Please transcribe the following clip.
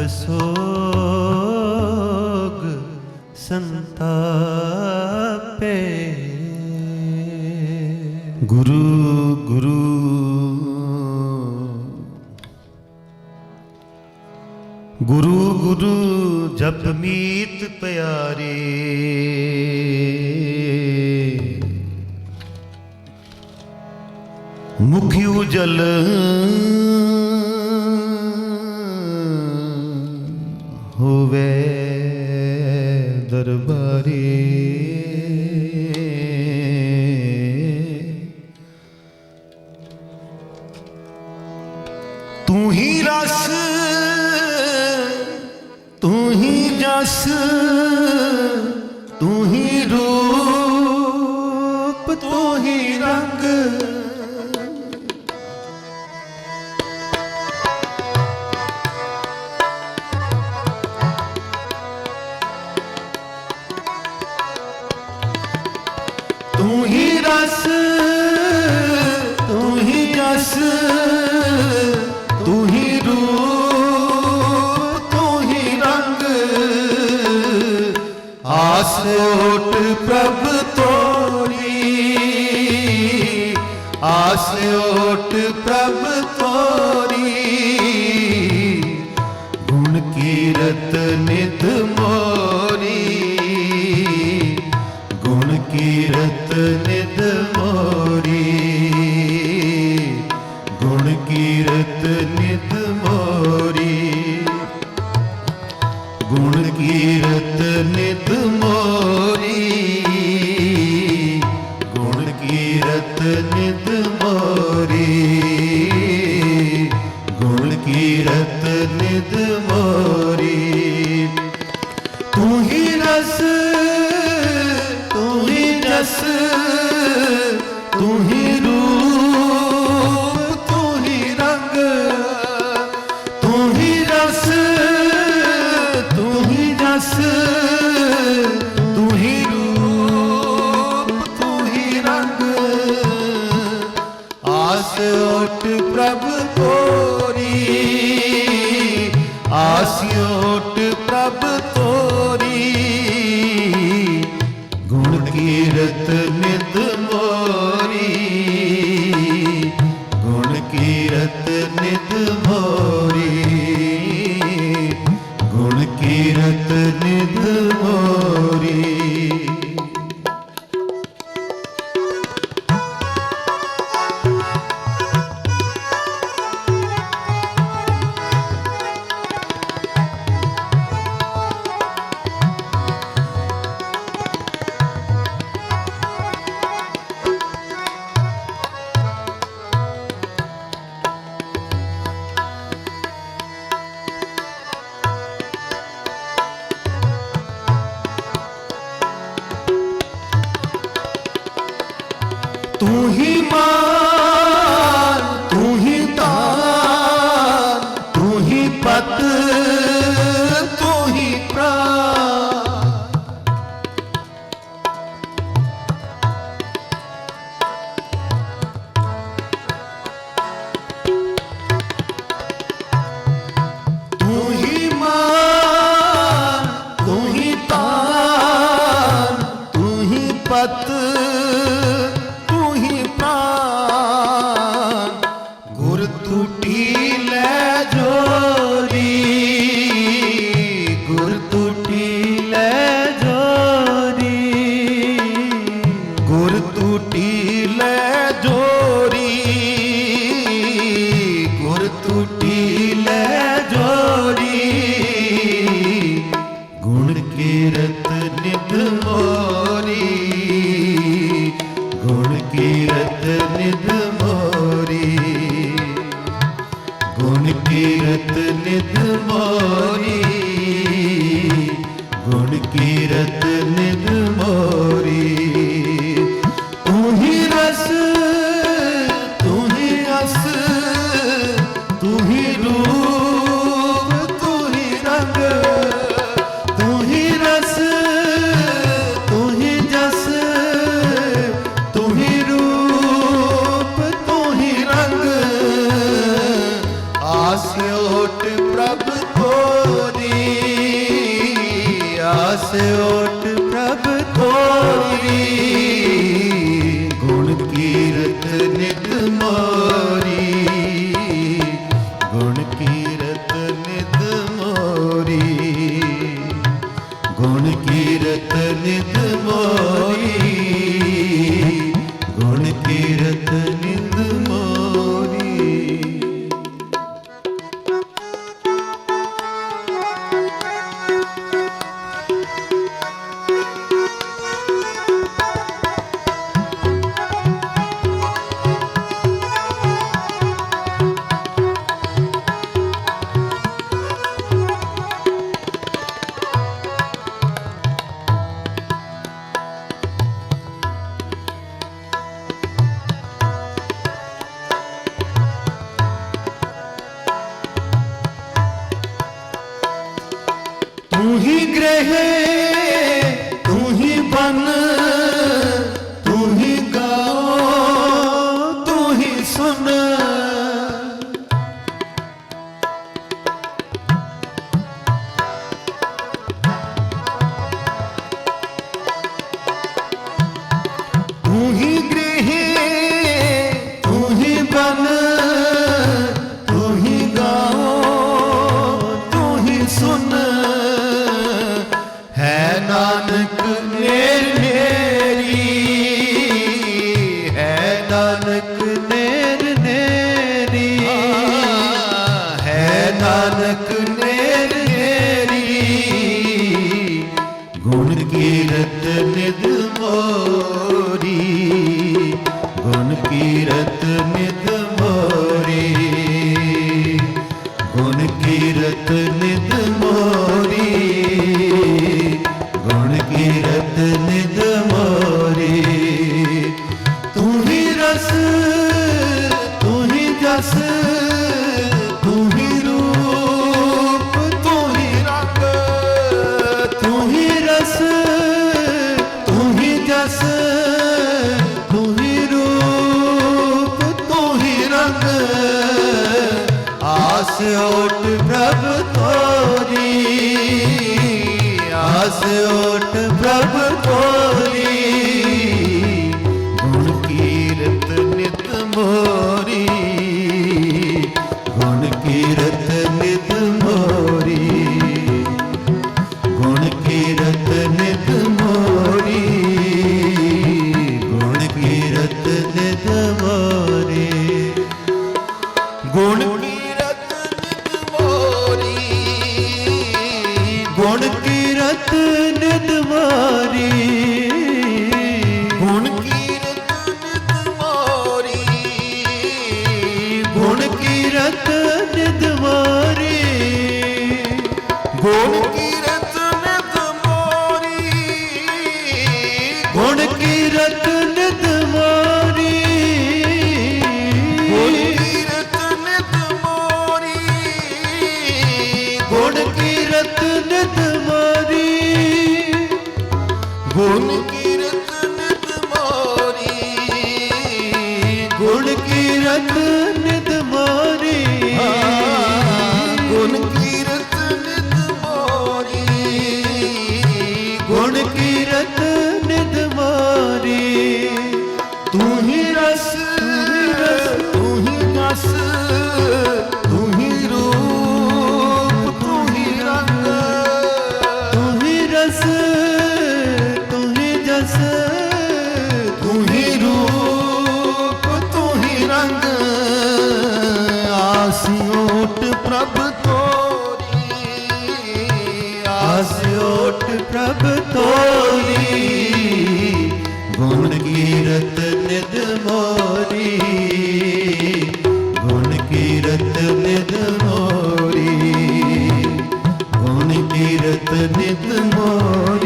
ਸੋਗ ਸੰਤਾਪੇ। ਗੁਰੂ ਗੁਰੂ। ਗੁਰੂ ਗੁਰੂ ਜਪ ਮੀਤ ਪਿਆਰੇ। ਮੁਖੀ ਉਜਲ ਦਰਬਾਰੀ ਤੂੰ ਹੀ ਰਸ ਤੂੰ ਹੀ ਜਸ ਤੂੰ ਹੀ ਰੂਪ ਤੂੰ ਹੀ ਰੰਗ ਆਸ ਓਟ ਪ੍ਰਭ ਤੋਰੀ। ਆਸ ਓਟ ਪ੍ਰਭ ਤੋਰੀ। ਗੁਣ ਕੀਰਤ ਨਿਤ ਕੀਰਤ ਨਿਤ ਮੋਰੀ। ਗੁਣ ਕੀਰਤ ਨਿਤ ਮੋਰੀ। ਗੁਣ ਕੀਰਤ ਨਿਤ ਮੋਰੀ। ਤੂੰ ਹੀ ਰਸ, ਤੂੰ ਹੀ ਰਸ ਆਸ ਓਟ ਪ੍ਰਭ ਤੋਰੀ ਆਸ ਓਟ ਪ੍ਰਭ ਤੋਰੀ ਗੁਣ ਕੀਰਤ ਨਿਤ ਮੋਰੀ। ਗੁਣ ਕੀਰਤ ਨਿਤ ਮੋਰੀ। ਗੁਣ ਕੀਰਤ ਨਿਤ ਤੂੰ ਹੀ जो ਕੀਰਤ ਨਿਦ ਮੋਰੀ ਗੁਣ ਕੀਰਤ ਨਿਦ ਮੋਰੀ ਗੁਣ ਕੀਰਤ ਨਿਦ ਮੋਰੀ ਗੁਣ ਕੀਰਤ ਨਿਦ ছোট ਗੁਣ ਕੀਰਤ ਨਿਦਵਾਰੀ ਪ੍ਰਭ ਤੋਰੀ ਗੁਣ ਕੀਰਤ ਨਿਦ ਮੋਰੀ ਗੁਣ ਕੀਰਤ ਨਿਦ ਮੋਰੀ ਗੁਣ ਕੀਰਤ ਨਿਦ ਮੋਰੀ